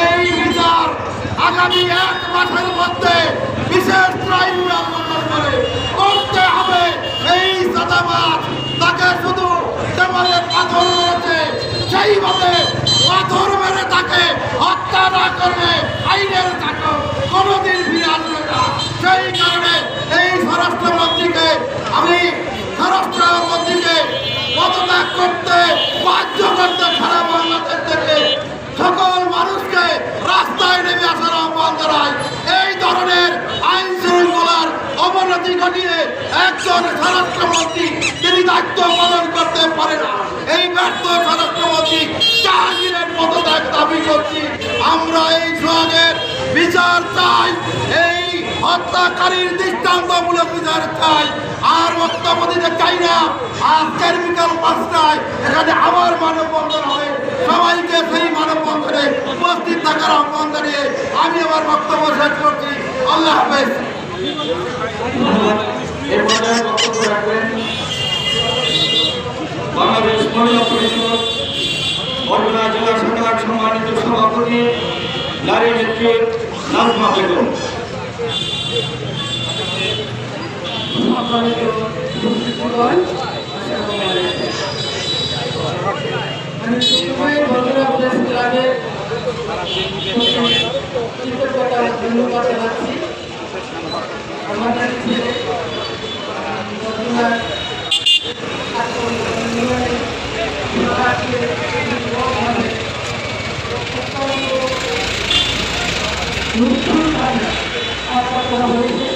এই বিচার আগামী এক মাসের মধ্যে বিশেষ ট্রাইব্যুনাল গঠন করে করতে হবে। এই সাদাবাদ তাকে শুধু দেওয়ালে পাথর মেরেছে সেইভাবে পাথর করতে, বাধ্য করতে সারা বাংলাদেশ থেকে সকল মানুষকে রাস্তায় নেমে আসার আহ্বান জানাই। এই ধরনের আইন শৃঙ্খলার অবনতি ঘটিয়ে একজন স্বরাষ্ট্রমন্ত্রী তিনি দায়িত্ব পালন করতে পারে না। এই ব্যর্থ স্বরাষ্ট্রমন্ত্রী জাহাঙ্গীরের পদত্যাগ দাবি করছি। আমরা এই সোহাগের বিচার চাই, এই হত্যাকারীর দৃষ্টান্তমূলক বিচার চাই। আর বক্তব্য দিতে চাই না আজকের বিকাল পাঁচটায় এখানে আবার মানববন্ধন হবে। সবাইকে সেই মানববন্ধনে উপস্থিত থাকার আহ্বান জানিয়ে আমি আমার বক্তব্য শেষ করছি। আল্লাহ হাফেজ। বাংলাদেশ মহিলা পরিষদ, বরগুনা জেলা শাখার সম্মানিত সভাপতি, নারী নেত্রী নাজমা বেগম। সম্মানিত উপস্থিতিগণ, আমি সবসময় বগুড়া প্রেস ক্লাবের কৃতজ্ঞতা আমাদের করা হয়েছে